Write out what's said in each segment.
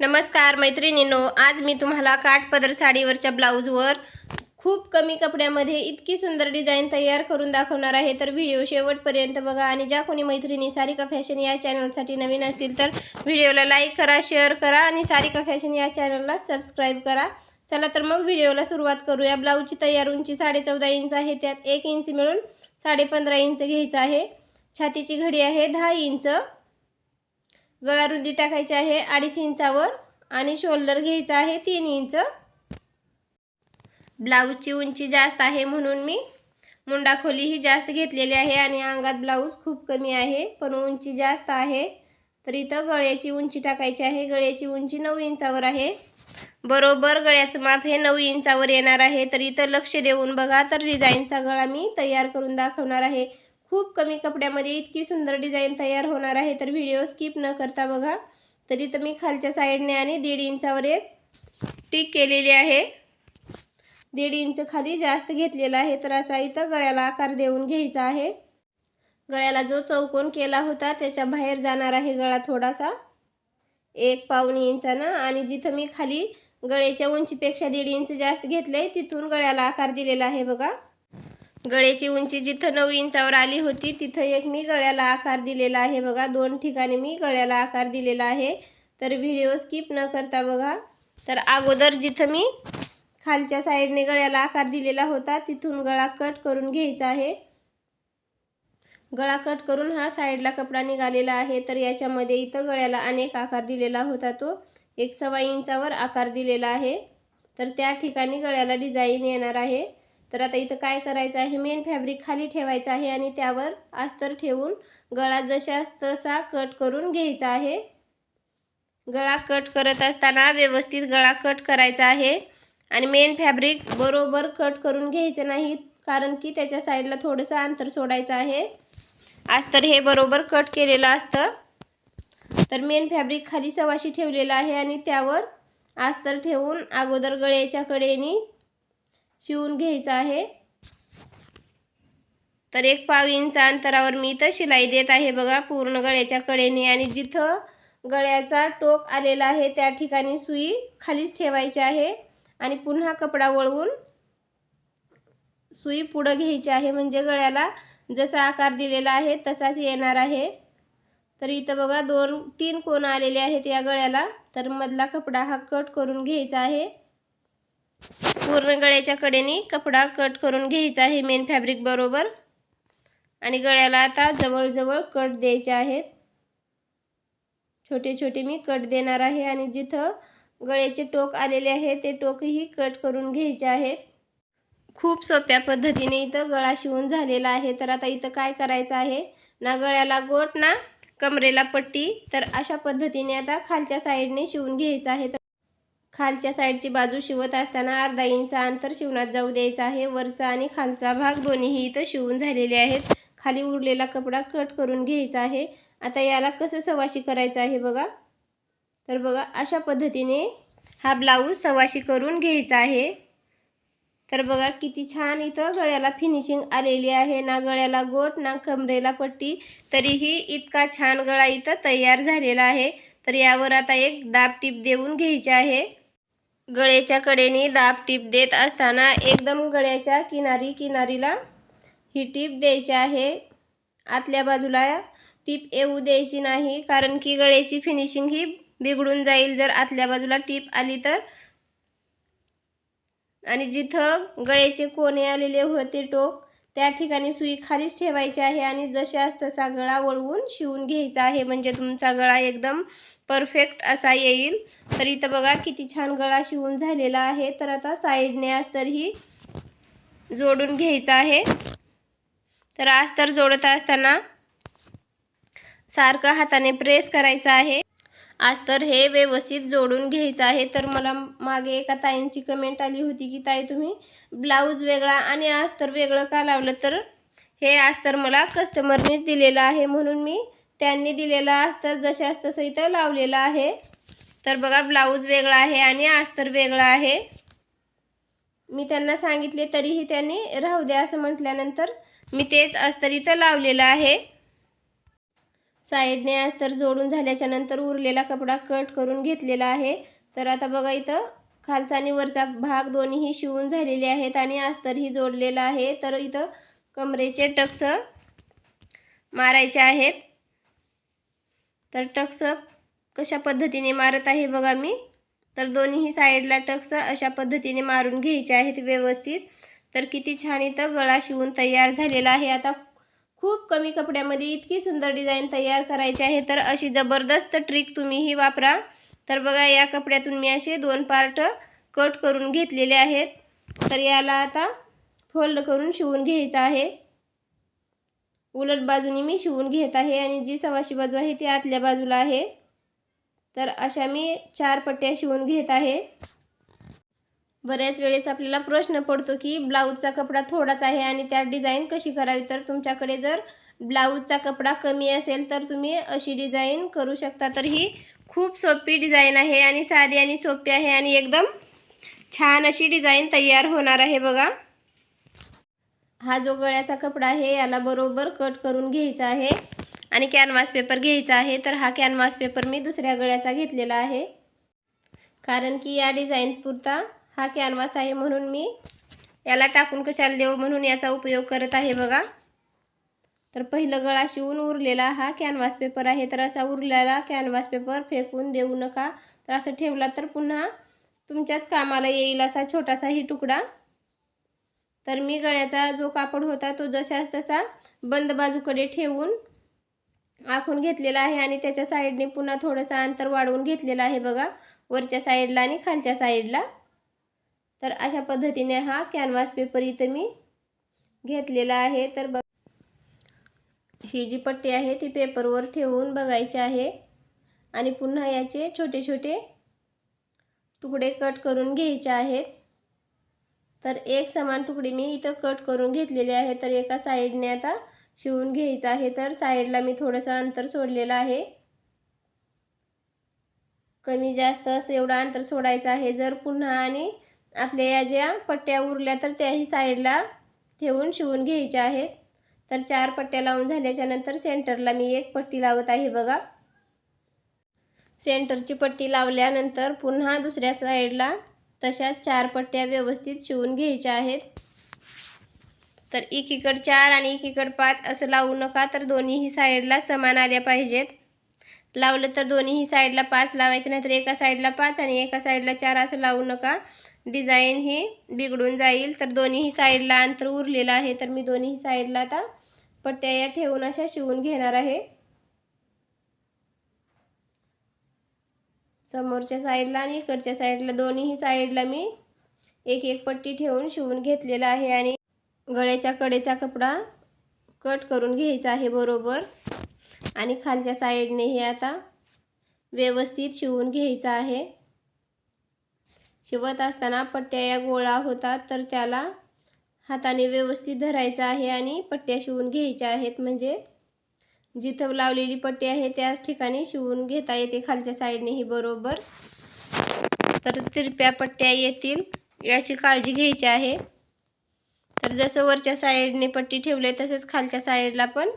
नमस्कार मैत्रिणींनो आज मी तुम्हाला काठपदर साडीवरच्या ब्लाऊजवर खूप कमी कपड्यामध्ये इतकी सुंदर डिझाईन तयार करून दाखवणार आहे. तर व्हिडिओ शेवटपर्यंत बघा आणि ज्या कोणी मैत्रिणी सारिका फॅशन या चॅनलसाठी नवीन असतील तर व्हिडिओला लाईक करा शेअर करा आणि सारिका फॅशन या चॅनलला सबस्क्राईब करा. चला तर मग व्हिडिओला सुरुवात करूया. ब्लाऊजची तयार उंची साडेचौदा इंच आहे त्यात एक इंच मिळून साडेपंधरा इंच घ्यायचं आहे. छातीची घडी आहे दहा इंच. गव्या रुंदी टाकायची आहे अडीच इंचावर आणि शोल्डर घ्यायचं आहे तीन इंच. ब्लाऊजची उंची जास्त आहे म्हणून मी मुंडा खोलीही जास्त घेतलेली आहे आणि अंगात ब्लाऊज खूप कमी आहे पण उंची जास्त आहे. तर इथं गळ्याची उंची टाकायची आहे. गळ्याची उंची नऊ इंचावर आहे. बरोबर गळ्याचं माप हे नऊ इंचावर येणार आहे. तर इथं लक्ष देऊन बघा तर डिझाईनचा गळा मी तयार करून दाखवणार आहे. खूप कमी कपड्यामध्ये इतकी सुंदर डिझाईन तयार होणार आहे तर व्हिडिओ स्किप न करता बघा. तरी तर मी खालच्या साईडने आणि दीड इंचावर एक टीक केलेली आहे. दीड इंच खाली जास्त घेतलेला आहे तर असा इथं गळ्याला आकार देऊन घ्यायचा आहे. गळ्याला जो चौकोन केला होता त्याच्या बाहेर जाणार आहे गळा थोडासा. एक पाऊन इंचानं आणि जिथं मी खाली गळ्याच्या उंचीपेक्षा दीड इंच जास्त घेतलं आहे तिथून गळ्याला आकार दिलेला आहे बघा. गळ्याची उंची जिथं नऊ इंचावर आली होती तिथं एक मी गळ्याला आकार दिलेला आहे. बघा दोन ठिकाणी मी गळ्याला आकार दिलेला आहे. तर व्हिडिओ स्किप न करता बघा. तर अगोदर जिथं मी खालच्या साईडने गळ्याला आकार दिलेला होता तिथून गळा कट करून घ्यायचा आहे. गळा कट करून हा साईडला कपडा निघालेला आहे. तर याच्यामध्ये इथं गळ्याला अनेक आकार दिलेला होता तो. एक सव्वा इंचावर आकार दिलेला आहे. तर त्या ठिकाणी गळ्याला डिझाईन येणार आहे. तर आता इथं काय करायचं आहे? मेन फॅब्रिक खाली ठेवायचं आहे आणि त्यावर अस्तर ठेवून गळा जशास तसा कट करून घ्यायचा आहे. गळा कट करत असताना व्यवस्थित गळा कट करायचा आहे. आणि मेन फॅब्रिक बरोबर कट करून घ्यायचं नाही कारण की त्याच्या साईडला थोडंसं अंतर सोडायचं आहे. अस्तर हे बरोबर कट केलेलं असतं. तर मेन फॅब्रिक खाली सवाशी ठेवलेलं आहे आणि त्यावर अस्तर ठेवून अगोदर गळ्याच्या कडेने शिवून घ्यायचं आहे. तर एक पाव इंच अंतरावर मी इथं शिलाई देत आहे. बघा पूर्ण गळ्याच्या कडेने आणि जिथं गळ्याचा टोक आलेला आहे त्या ठिकाणी सुई खालीच ठेवायची आहे. आणि पुन्हा कपडा वळवून सुई पुढं घ्यायची आहे. म्हणजे गळ्याला जसा आकार दिलेला आहे तसाच येणार आहे. तर इथं बघा दोन तीन कोण आलेले आहेत या गळ्याला. तर मधला कपडा हा कट करून घ्यायचा आहे. पूर्ण गळ्याच्या कडेने कपडा कट करून घ्यायचा आहे मेन फॅब्रिक बरोबर. आणि गळ्याला आता जवळजवळ कट द्यायचे आहेत. छोटे छोटे मी कट देणार आहे आणि जिथं गळ्याचे टोक आलेले आहे ते टोकही कट करून घ्यायचे आहेत. खूप सोप्या पद्धतीने इथं गळा शिवून झालेला आहे. तर आता इथं काय करायचं आहे? ना गळ्याला गोट ना कमरेला पट्टी. तर अशा पद्धतीने आता खालच्या साईडने शिवून घ्यायचं आहे. खालच्या साईडची बाजू शिवत असताना अर्धा इंचा अंतर शिवणात जाऊ द्यायचा आहे. वरचा आणि खालचा भाग दोन्हीही इथं शिवून झालेले आहेत. खाली उरलेला कपडा कट करून घ्यायचा आहे. आता याला कसं सवाशी करायचं आहे बघा. तर बघा अशा पद्धतीने हा ब्लाऊज सवाशी करून घ्यायचा आहे. तर बघा किती छान इथं गळ्याला फिनिशिंग आलेली आहे. ना गळ्याला गोट ना कमरेला पट्टी. तरीही इतका छान गळा इथं तयार झालेला आहे. तर यावर आता एक दाब टीप देऊन घ्यायची आहे. गळ्याच्या कडेने दाब टीप देत असताना एकदम गळ्याच्या किनारी किनारीला ही टीप द्यायची आहे. आतल्या बाजूला टीप येऊ द्यायची नाही कारण की गळ्याची फिनिशिंग ही बिघडून जाईल. जर आतल्या बाजूला टीप आली तर. आणि जिथं गळ्याचे कोणे आलेले होते टोक त्या ठिकाणी सुई खालीच ठेवायची आहे आणि जशास तसा गळा वळवून शिवून घ्यायचा आहे. म्हणजे तुमचा गळा एकदम परफेक्ट असा येईल. तर इथं बघा किती छान गळा शिवून झालेला आहे. तर आता साईडने अस्तरही जोडून घ्यायचा आहे. तर अस्तर जोडत असताना सारखं हाताने प्रेस करायचं आहे. अस्तर हे व्यवस्थित जोडून घ्यायचं आहे. तर मला मागे एका ताईंची कमेंट आली होती की ताई तुम्ही ब्लाऊज वेगळा आणि अस्तर वेगळं का लावलं? तर हे अस्तर मला कस्टमरनेच दिलेलं आहे. म्हणून मी त्यांनी दिलेला अस्तर जशास तसं इथं लावलेलं आहे. तर बघा ब्लाऊज वेगळा आहे आणि अस्तर वेगळा आहे. मी त्यांना सांगितले तरीही त्यांनी राहू द्या असं म्हटल्यानंतर मी तेच अस्तर इथं लावलेलं आहे. साईडने अस्तर जोडून झाल्याच्यानंतर उरलेला कपडा कट करून घेतलेला आहे. तर आता बघा इथं खालचा आणि वरचा भाग दोन्हीही शिवून झालेले आहेत आणि अस्तरही जोडलेलं आहे. तर इथं कमरेचे टक्स मारायचे आहेत. तर टक्स कशा पद्धतीने मारत आहे बघा मी. तर दोन्ही साईडला टक्स अशा पद्धतीने मारून घ्यायचे आहेत व्यवस्थित. तर किती छान इथं गळा शिवून तयार झालेला आहे. आता खूप कमी कपड्यामध्ये इतकी सुंदर डिझाईन तयार करायची आहे. तर अशी जबरदस्त ट्रिक तुम्हीही वापरा. तर बघा या कपड्यातून मी असे दोन पार्ट कट करून घेतलेले आहेत. तर याला आता फोल्ड करून शिवून घ्यायचं आहे. उलट बाजूनी मी शिवून घेत आहे आणि जी सवाशी बाजू आहे ती आतल्या बाजूला आहे. तर अशा मी चार पट्ट्या शिवून घेत आहे. बऱ्याच वेळेस आपल्याला प्रश्न पडतो की ब्लाऊजचा कपडा थोडाच आहे आणि त्यात डिझाईन कशी करावी? तर तुमच्याकडे जर ब्लाऊजचा कपडा कमी असेल तर तुम्ही अशी डिझाईन करू शकता. तर ही खूप सोपी डिझाईन आहे आणि साधी आणि सोपी आहे आणि एकदम छान अशी डिझाईन तयार होणार आहे बघा. हा जो गळ्याचा कपडा आहे याला बरोबर कट करून घ्यायचा आहे. आणि कॅनव्हास पेपर घ्यायचा आहे तर हा कॅनव्हास पेपर मी दुसऱ्या गळ्याचा घेतलेला आहे. कारण की या डिझाईन पुरता हा कॅनव्हास आहे म्हणून मी याला टाकून कशाला देऊ म्हणून याचा उपयोग करत आहे बघा. तर पहिलं गळा शिवून उरलेला हा कॅनव्हास पेपर आहे तर असा उरलेला कॅनव्हास पेपर फेकून देऊ नका. तर असं ठेवला तर पुन्हा तुमच्याच कामाला येईल असा छोटासाही तुकडा. तर मी गळ्याचा जो कापड होता तो जशाच तसा बंद बाजूकडे ठेवून आखून घेतलेला आहे आणि त्याच्या साईडने पुन्हा थोडंसं अंतर वाढवून घेतलेलं आहे बघा. वरच्या साईडला आणि खालच्या साईडला. तर अशा पद्धतीने हा कॅनव्हास पेपर इथं मी घेतलेला आहे. तर बघ ही जी पट्टी आहे ती पेपरवर ठेवून बघायची आहे. आणि पुन्हा याचे छोटे छोटे तुकडे कट करून घ्यायचे आहेत. तर एक समान तुकडे मी इथं कट करून घेतलेले आहे. तर एका साईडने आता शिवून घ्यायचं आहे. तर साईडला मी थोडंसं अंतर सोडलेलं आहे. कमी जास्त असं एवढं अंतर सोडायचं आहे. जर पुन्हा आणि आपल्या या ज्या पट्ट्या उरल्या तर त्याही साईडला ठेवून शिवून घ्यायच्या आहेत. तर चार पट्ट्या लावून झाल्याच्यानंतर सेंटरला मी एक पट्टी लावत आहे बघा. सेंटरची पट्टी लावल्यानंतर पुन्हा दुसऱ्या साईडला तशाच चार पट्ट्या व्यवस्थित शिवून घ्यायच्या आहेत. तर एकीकड चार आणि एकीकड पाच असं लावू नका तर दोन्हीही साईडला समान आल्या पाहिजेत. लावलं तर दोन्हीही साईडला पाच लावायचं नाही तर एका साईडला पाच आणि एका साईडला चार असं लावू नका. डिझाईन ही बिघडून जाईल तर दोन्हीही साईडला अंतर उरलेलं आहे तर मी दोन्हीही साईडला आता पट्ट्या या ठेवून अशा शिवून घेणार आहे. समोरच्या साईडला आणि इकडच्या साईडला दोन्हीही साईडला मी एक एक पट्टी ठेवून शिवून घेतलेला आहे आणि गळ्याच्या कडेचा कपडा कट करून घ्यायचा आहे बरोबर. आणि खालच्या साईडने हे आता व्यवस्थित शिवून घ्यायचं आहे. शिवत असताना पट्ट्या या गोळा होतात तर त्याला हाताने व्यवस्थित धरायचं आहे आणि पट्ट्या शिवून घ्यायच्या आहेत. म्हणजे जिथं लावलेली पट्टी आहे त्याच ठिकाणी शिवून घेता येते खालच्या साईडनेही बरोबर. तर तिरप्या पट्ट्या येतील याची काळजी घ्यायची आहे. तर जसं वरच्या साईडने पट्टी ठेवले तसंच खालच्या साईडला पण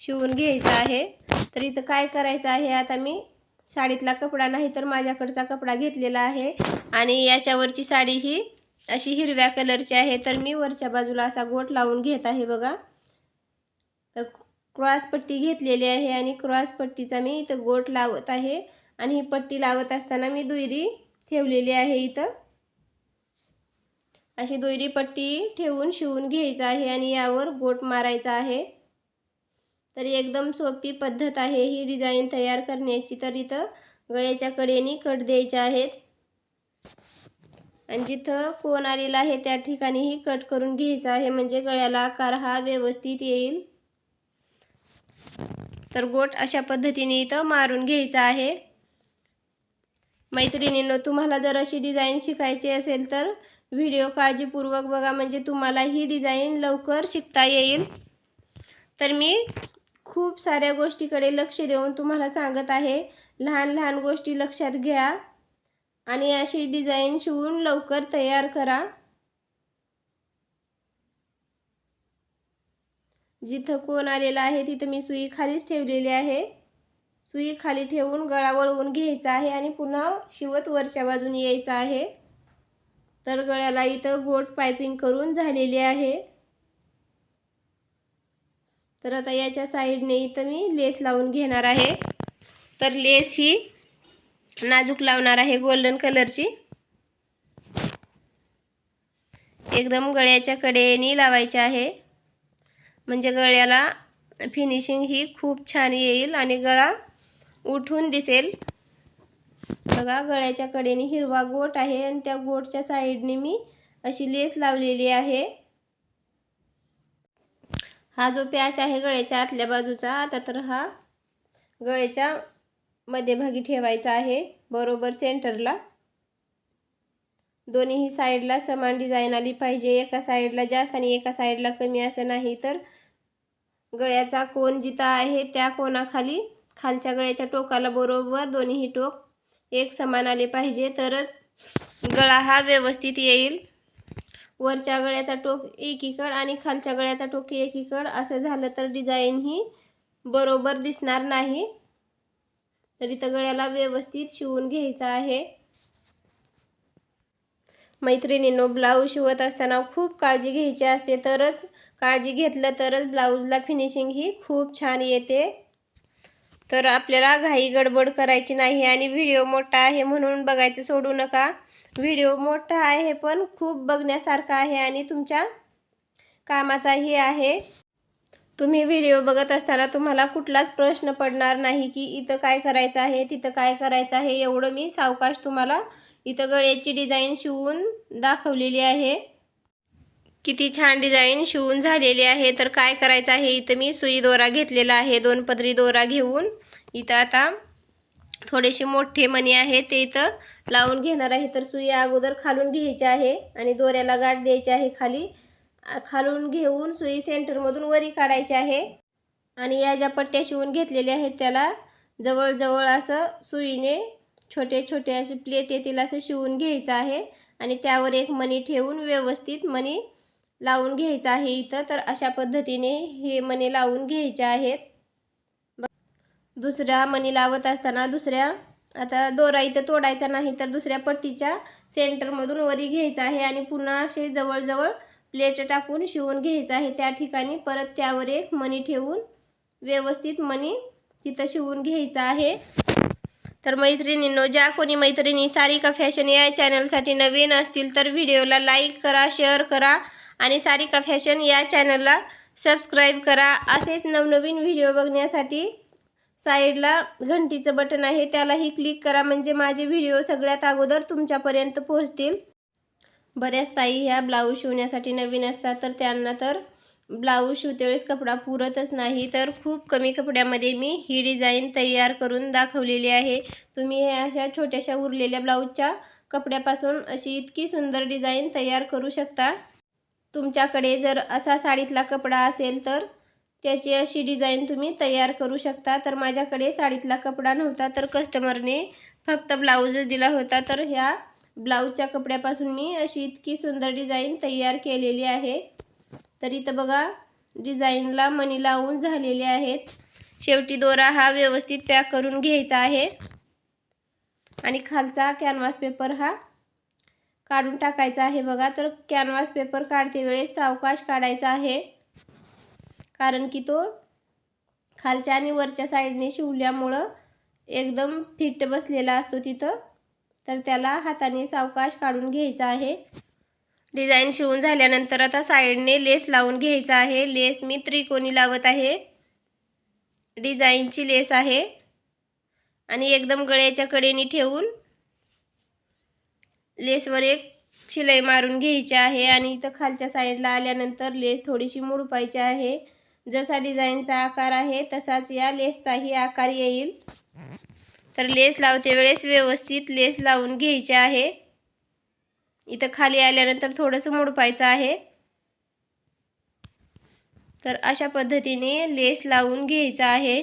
शिवून घ्यायचं आहे. तर इथं काय करायचं आहे आता मी साडीतला कपडा नाही तर माझ्याकडचा कपडा घेतलेला आहे. आणि याच्यावरची साडी ही अशी हिरव्या कलरची आहे तर मी वरच्या बाजूला असा गोट लावून घेत आहे बघा. तर क्रॉस पट्टी घेतलेली आहे आणि क्रॉस पट्टीचा मी इथं गोट लावत आहे. आणि ही पट्टी लावत असताना मी दुयरी ठेवलेली आहे इथं. अशी दुयरी पट्टी ठेवून शिवून घ्यायचं आहे आणि यावर गोट मारायचा आहे. तर एकदम सोपी पद्धत आहे ही डिझाईन तयार करण्याची. तर इथं गळ्याच्या कडेने कट द्यायचे आहेत. आणि जिथं कोण आलेला आहे त्या ठिकाणीही कट करून घ्यायचा आहे. म्हणजे गळ्याला आकार हा व्यवस्थित येईल. तर गोट अशा पद्धतीने इथं मारून घ्यायचा आहे. मैत्रिणींनो तुम्हाला जर अशी डिझाईन शिकायची असेल तर व्हिडिओ काळजीपूर्वक बघा म्हणजे तुम्हाला ही डिझाईन लवकर शिकता येईल. तर मी खूप साऱ्या गोष्टीकडे लक्ष देऊन तुम्हाला सांगत आहे. लहान लहान गोष्टी लक्षात घ्या आणि अशी डिझाईन शिवून लवकर तयार करा. जिथं कोण आलेला आहे तिथं मी सुई खालीच ठेवलेली आहे. सुई खाली ठेवून गळा वळवून घ्यायचा आहे आणि पुन्हा शिवत वरच्या बाजूने यायचं आहे. तर गळ्याला इथं गोट पायपिंग करून झालेली आहे. तर आता याच्या साईडने इथं मी लेस लावून घेणार आहे. तर लेस ही नाजूक लावणार आहे गोल्डन कलरची. एकदम गळ्याच्या कडेने लावायचे आहे. म्हणजे गळ्याला फिनिशिंग ही खूप छान येईल आणि गळा उठून दिसेल. बघा गळ्याच्या कडेने हिरवा गोट आहे आणि त्या गोटच्या साईडने मी अशी लेस लावलेली आहे. हा जो पॅच आहे गळ्याच्या आतल्या बाजूचा आता तर हा गळ्याच्या मध्यभागी ठेवायचा आहे बरोबर सेंटरला दोन्हीही साईडला समान डिझाईन आली पाहिजे एका साईडला जास्त आणि एका साईडला कमी असं नाही तर गळ्याचा कोण जिथं आहे त्या कोणाखाली खालच्या गळ्याच्या टोकाला बरोबर दोन्हीही टोक एक समान आले पाहिजे. तरच गळा हा व्यवस्थित येईल. वरच्या गळ्याचा टोक एकीकड आणि खालच्या गळ्याचा टोक एकीकड. असं झालं तर डिझाईन ही बरोबर दिसणार नाही. तर इथं गळ्याला व्यवस्थित शिवून घ्यायचं आहे. मैत्रिणींनो ब्लाऊज शिवत असताना खूप काळजी घ्यायची असते. तरच काळजी घेतलं तरच ब्लाऊजला फिनिशिंग ही खूप छान येते. तर आपल्याला घाई गडबड करायची नाही आणि व्हिडिओ मोठा आहे म्हणून बघायचं सोडू नका. व्हिडिओ मोठा आहे पण खूप बघण्यासारखा आहे आणि तुमच्या कामाचाही आहे. तुम्ही व्हिडिओ बघत असताना तुम्हाला कुठलाच प्रश्न पडणार नाही की इथं काय करायचं आहे तिथं काय करायचं आहे एवढं मी सावकाश तुम्हाला इथं गळ्याची डिझाईन शिवून दाखवलेली आहे. किती छान डिझाईन शिवून झालेली आहे. तर काय करायचं आहे? इथं मी सुई दोरा घेतलेला आहे. दोन पदरी दोरा घेऊन इथं आता थोडेसे मोठे मणी आहे ते इथं लावून घेणार आहे. तर सुई अगोदर खालून घ्यायची आहे आणि दोऱ्याला गाठ द्यायची आहे खाली. खालून घेऊन सुई सेंटरमधून वरी काढायची आहे. आणि या ज्या पट्ट्या शिवून घेतलेल्या आहेत त्याला जवळजवळ असं सुईने छोटे छोटे असे प्लेट येतील असं शिवून घ्यायचं आहे. आणि त्यावर एक मणी ठेवून व्यवस्थित मणी लावून घ्यायचं आहे इथं. तर अशा पद्धतीने हे मणी लावून घ्यायचे आहेत. दुसऱ्या मणी लावत असताना दुसऱ्या आता दोरा इथं तोडायचा नाही तर दुसऱ्या पट्टीच्या सेंटरमधून वरी घ्यायचा आहे आणि पुन्हा असे जवळजवळ प्लेट टाकून शिवून घ्यायचं आहे. त्या ठिकाणी परत त्यावर एक मणी ठेवून व्यवस्थित मणी तिथं शिवून घ्यायचं आहे. तर मैत्रिणींनो ज्या कोणी मैत्रिणी सारिका फॅशन या चॅनलसाठी नवीन असतील तर व्हिडिओला लाईक करा शेअर करा. आणि सारिका फॅशन या चॅनलला सबस्क्राईब करा. असेच नवनवीन व्हिडिओ बघण्यासाठी साईडला घंटीचं बटन आहे त्यालाही क्लिक करा. म्हणजे माझे व्हिडिओ सगळ्यात अगोदर तुमच्यापर्यंत पोहोचतील. बऱ्याच ताई ह्या ब्लाऊज शिवण्यासाठी नवीन असतात तर त्यांना तर ब्लाऊज शिवतेवेळेस कपडा पुरतच नाही. तर खूप कमी कपड्यामध्ये मी ही डिझाईन तयार करून दाखवलेली आहे. तुम्ही हे अशा छोट्याशा उरलेल्या ब्लाऊजच्या कपड्यापासून अशी इतकी सुंदर डिझाईन तयार करू शकता. तुमच्याकडे जर असा साडीतला कपडा असेल तर त्याची अशी डिझाईन तुम्ही तयार करू शकता. तर माझ्याकडे साडीतला कपडा नव्हता तर कस्टमरने फक्त ब्लाऊजच दिला होता. तर ह्या ब्लाऊजच्या कपड्यापासून मी अशी इतकी सुंदर डिझाईन तयार केलेली आहे. तर इथं बघा डिझाईनला मणी लावून झालेले आहेत. शेवटी दोरा हा व्यवस्थित पॅक करून घ्यायचा आहे. आणि खालचा कॅनव्हास पेपर हा काढून टाकायचा आहे. बघा तर कॅनव्हास पेपर काढते वेळेस सावकाश काढायचा आहे. कारण की तो खालच्या आणि वरच्या साईडने शिवल्यामुळं एकदम फिट बसलेला असतो तिथं. तर त्याला हाताने सावकाश काढून घ्यायचा आहे. डिझाईन शिवून झाल्यानंतर आता साईडने लेस लावून घ्यायचा आहे. लेस मी त्रिकोणी लावत आहे. डिझाईनची लेस आहे. आणि एकदम गळ्याच्या कडेने ठेवून लेसवर एक शिलाई मारून घ्यायची आहे आणि इथं खालच्या साईडला आल्यानंतर लेस थोडीशी मुडपायची आहे. जसा डिझाईनचा आकार आहे तसाच या लेसचाही आकार येईल. तर लेस लावते वेळेस व्यवस्थित लेस लावून घ्यायचे आहे. इथं खाली आल्यानंतर थोडंसं मुडपायचं आहे. तर अशा पद्धतीने लेस लावून घ्यायचा आहे.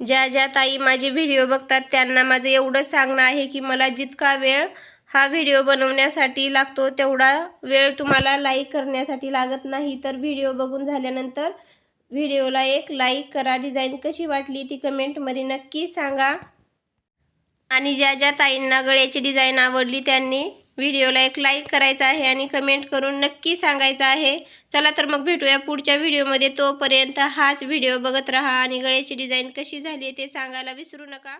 ज्या ज्या ताई माझे व्हिडिओ बघतात त्यांना माझं एवढंच सांगणं आहे की मला जितका वेळ हा व्हिडिओ बनवण्यासाठी लागतो तेवढा वेळ तुम्हाला लाईक करण्यासाठी लागत नाही. तर व्हिडिओ बघून झाल्यानंतर व्हिडिओला एक लाईक करा. डिझाईन कशी वाटली ती कमेंटमध्ये नक्की सांगा. आणि ज्या ज्या ताईंना गळ्याची डिझाईन आवडली त्यांनी व्हिडिओला एक लाईक करायचा आहे आणि कमेंट करून नक्की सांगायचं आहे. चला तर मग भेटूया पुढच्या व्हिडिओमध्ये. तोपर्यंत हाच व्हिडिओ बघत राहा आणि गळ्याची डिझाईन कशी झाली ते सांगायला विसरू नका.